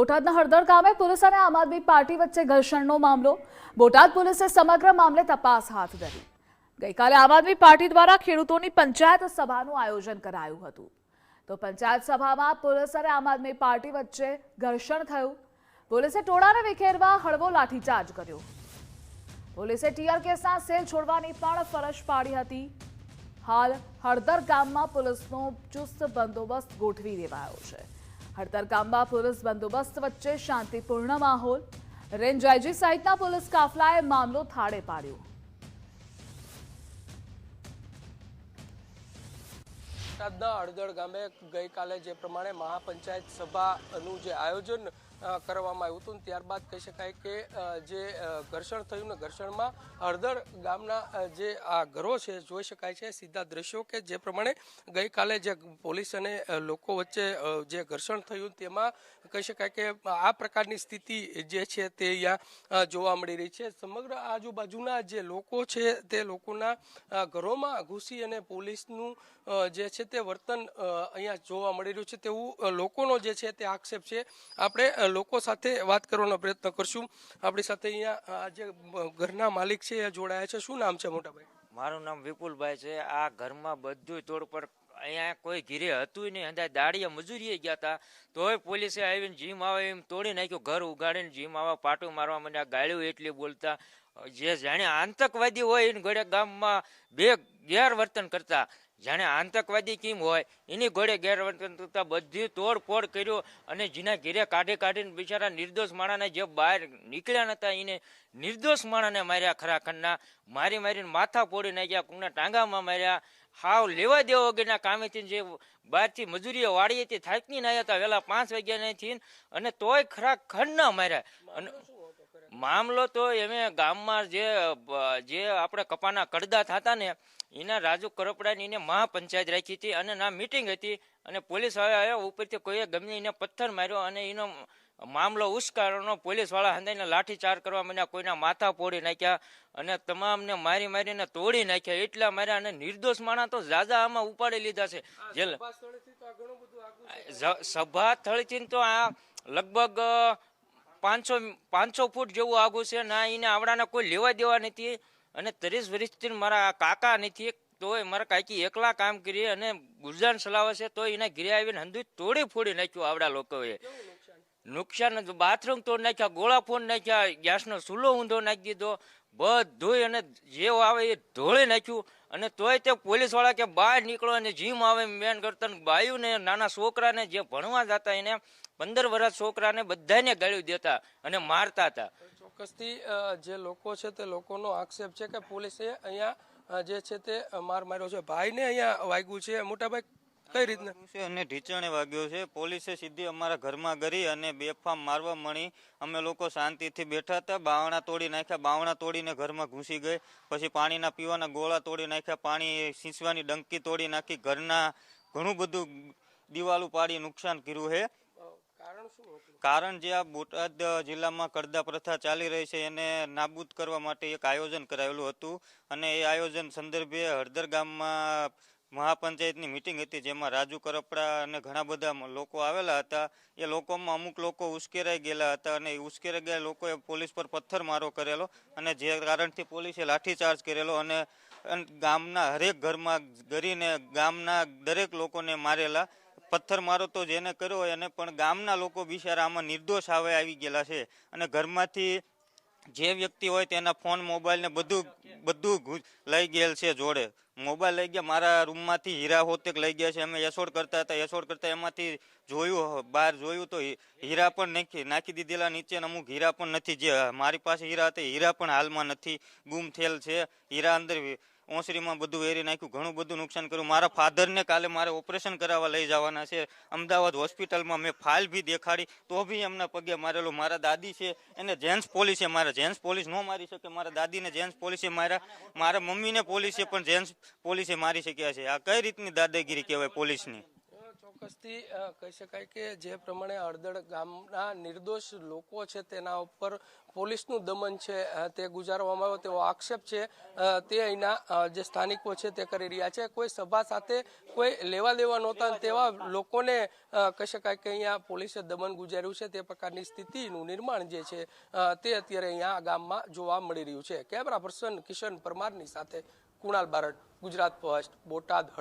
બોટાદના હળદર ગામે પોલીસ અને આમ આદમી પાર્ટી વચ્ચે ઘર્ષણનો મામલો. બોટાદ પોલીસે સમગ્ર મામલે તપાસ હાથ ધરી. ગઈકાલે આમ આદમી પાર્ટી દ્વારા ખેડૂતોની પંચાયત સભાનું આયોજન કરાયું હતું. તો પંચાયત સભામાં પોલીસ અને આમ આદમી પાર્ટી વચ્ચે ઘર્ષણ થયું. પોલીસે ટોળાને વિખેરવા હળવો લાઠીચાર્જ કર્યો. પોલીસે ટીઆર કેસના સેલ છોડવાની પણ ફરજ પાડી હતી. હાલ હળદર ગામમાં પોલીસનો ચુસ્ત બંદોબસ્ત ગોઠવી દેવાયો છે. હળદર ગામમાં પોલીસ બંદોબસ્ત વચ્ચે શાંતિપૂર્ણ માહોલ. રેન્જ આઈજી સહિતના પોલીસ કાફલાએ મામલો થાળે પાડ્યો. બોટાદના હળદળ ગામે ગઈકાલે જે પ્રમાણે મહાપંચાયત સભાનું જે આયોજન કરવામાં આવ્યું હતું ત્યારબાદ કહી શકાય કે જે ઘર્ષણ થયું ને ઘર્ષણમાં હળદર ગામના જે આ ઘરો છે, જોઈ શકાય છે, સીધા દ્રશ્યો કે જે પ્રમાણે ગઈકાલે જે પોલીસ અને લોકો વચ્ચે જે ઘર્ષણ થયું તેમાં કહી શકાય કે, આ પ્રકારની સ્થિતિ જે છે તે અહીંયા જોવા મળી રહી છે. સમગ્ર આજુબાજુના જે લોકો છે તે લોકોના ઘરોમાં ઘૂસી અને પોલીસનું જે છે તે વર્તન અહીંયા જોવા મળી રહ્યું છે. તેવું લોકોનો જે છે તે આક્ષેપ છે. આપણે લોકો સાથે વાત કરવાનો પ્રયત્ન કરશું. આપણી સાથે અહીંયા આ જે ઘરના માલિક છે, એ જોડાયા છે. શું નામ છે મોટાભાઈ? મારું નામ વિપુલભાઈ છે. આ ઘરમાં બધું પર અહીંયા કોઈ ઘીરે હતું નહીં. અંદર દાડીએ મજૂરીએ ગયા હતા તોય પોલીસે આવીને જીમ આવે એમ તોડી નાખ્યું. ઘર ઉગાડીને જીમ આવા, પાટું મારવા માંડ્યા, ગાળ્યું એટલી બોલતા. જે જાણે આતંકવાદી હોય એને ઘોડે ગામમાં બે ગેરવર્તન કરતા. જાણે આતંકવાદી કેમ હોય? એની ઘોડે ગેરવર્તનતા બધી તોડફોડ કર્યો અને જેના ઘેરે કાઢી કાઢીને બિચારા નિર્દોષ માણાને જે બહાર નીકળ્યા નતા, એને નિર્દોષ માણાને માર્યા ખરાખંડના. મારી મારીને માથા ફોડી નાખ્યા, કોકના ટાંગામાં માર્યા. હાવ લેવા દેવા વગરના કામેથી જે બહારથી મજૂરીઓ વાળી હતી થાકની આવ્યા હતા, વહેલા પાંચ વાગ્યા વાગ્યાથી અને તોય ખરા ખંડના માર્યા. અને મામલો તો એમે ગામમાં જે જે આપણે કપાના કડદા થતા ને એના રાજુ કરપડાની એને મહાપંચાયત રાખી હતી અને ના મિટિંગ હતી અને પોલીસ આવ્યા ઉપરથી કોઈએ ગમે એને પથ્થર માર્યો અને એનો મામલો ઉશ્કારનો પોલીસવાળા હંદાઈને લાઠીચાર કરવા માંડ્યા કોઈના માથા પોડી નાખ્યા અને તમામને મારી મારીને તોડી નાખ્યા એટલા માર્યા અને નિર્દોષ માણા તો ઝાઝા આમાં ઉપાડી લીધા છે. જેલ સભા સ્થળથી તો આ લગભગ પાંચસો પાંચસો ફૂટ જેવું આગું છે ના એને આવડાના કોઈ લેવા દેવા નથી. અને ત્રીસ વર્ષથી મારા કાકા નથી. તોય મારા કાકી એકલા કામ કરી અને ગુરજાન ચલાવે છે તો એના ઘરે આવીને હંધુ તોડી ફોડી નાખ્યું આવડા લોકોએ. નુકસાન? બાથરૂમ તોડ નાખ્યા ગોળા ફોડ નાખ્યા ગેસનો ચૂલો ઊંધો નાખી દીધો. બધું અને જે આવે એ ઢોળી નાખ્યું. અને તોય તે પોલીસવાળા કે બહાર નીકળો અને જીમ આવે મેન કરતા બાયું ને નાના છોકરાને જે ભણવા જતા એને, પંદર વર્ષ છોકરાને બધાને ગાળ્યું દેતા અને મારતા હતા. ચોક્કસથી જે લોકો છે તે લોકોનો આક્ષેપ છે કે પોલીસે અહીંયા જે છે તે માર માર્યો છે. ભાઈને અહીંયા વાગ્યું છે. મોટાભાઈ કઈ રીતના? છે અને ઢીચણે વાગ્યો છે. પોલીસે સીધી અમારા ઘરમાં ગરી અને બેફામ મારવા મળી અમે લોકો શાંતિથી બેઠા હતા. બાવણા તોડી નાખ્યા. બાવણા તોડીને ઘરમાં ઘૂસી ગઈ. પછી પાણીના પીવાના ગોળા તોડી નાખ્યા. પાણી સીંચવાની ડંકી તોડી નાખી. ઘરના ઘણું બધું દિવાલું પાડી નુકસાન કર્યું છે. કારણ શું હતું? કારણ જે આ બોટાદ જિલ્લામાં કરદા પ્રથા ચાલી રહી છે એને નાબૂદ કરવા માટે એક આયોજન કરાયેલું હતું. અને એ આયોજન સંદર્ભે હળદર ગામમાં મહાપંચાયતની મિટિંગ હતી જેમાં રાજુ કરપડા અને ઘણા બધા લોકો આવેલા હતા. એ લોકોમાં અમુક લોકો ઉશ્કેરાઈ ગયેલા હતા અને ઉશ્કેરાઈ ગયા લોકોએ પોલીસ પર પથ્થરમારો કરેલો અને જે કારણથી પોલીસે લાઠીચાર્જ કરેલો અને ગામના હરેક ઘરમાં ગરીને ગામના દરેક લોકોને મારેલા પથ્થર મારો તો જેને કર્યો એને, પણ ગામના લોકો બિચારા આમાં નિર્દોષ આવે આવી ગયેલા છે. અને ઘરમાંથી જે વ્યક્તિ હોય તેના ફોન, મોબાઈલ ને બધું બધું લઈ ગયેલ છે જોડે. મોબાઈલ લઈ ગયા, મારા રૂમમાંથી હીરા હોતેક લઈ ગયા છે. અમે એસોડ કરતા હતા, એસોડ કરતા એમાંથી જોયું બહાર જોયું તો હીરા પણ નાખી નાખી દીધેલા નીચે અને અમુક હીરા પણ નથી. જે મારી પાસે હીરા હતા હીરા પણ હાલમાં નથી. ગુમ થયેલ છે. હીરા અંદર ઓસરીમાં બધું વેરી નાખ્યું, ઘણું બધું નુકસાન કર્યું. મારા ફાધરને કાલે મારે ઓપરેશન કરાવવા લઈ જવાના છે. અમદાવાદ હોસ્પિટલમાં મેં ફાઇલ બી દેખાડી, તો બી એમના પગે મારેલો. મારા દાદી છે, એને જેન્ટ્સ પોલીસે મારા જેન્ટ્સ પોલીસ ન મારી શકે. મારા દાદીને જેન્ટ્સ પોલીસે માર્યા. મારા મમ્મીને પોલીસે પણ જેન્ટ્સ પોલીસે મારી શક્યા છે. આ કઈ રીતની દાદાગીરી કહેવાય પોલીસની? ચોક્કસથી કહી શકાય કે જે પ્રમાણે હળદળ ગામના નિર્દોષ લોકો છે તેના ઉપર પોલીસનું દમન છે તે ગુજારવામાં આવ્યો, તેવો આક્ષેપ છે તે અહીંના જે સ્થાનિકો છે તે કરી રહ્યા છે. કોઈ સભા સાથે કોઈ લેવા દેવા નહોતા તેવા લોકોને કહી શકાય કે અહીંયા પોલીસે દમન ગુજાર્યું છે, તે પ્રકારની સ્થિતિનું નિર્માણ જે છે તે અત્યારે અહીંયા ગામમાં જોવા મળી રહ્યું છે. કેમેરા પર્સન કિશન પરમારની સાથે કુણાલ બારડ, ગુજરાત ફર્સ્ટ, બોટાદ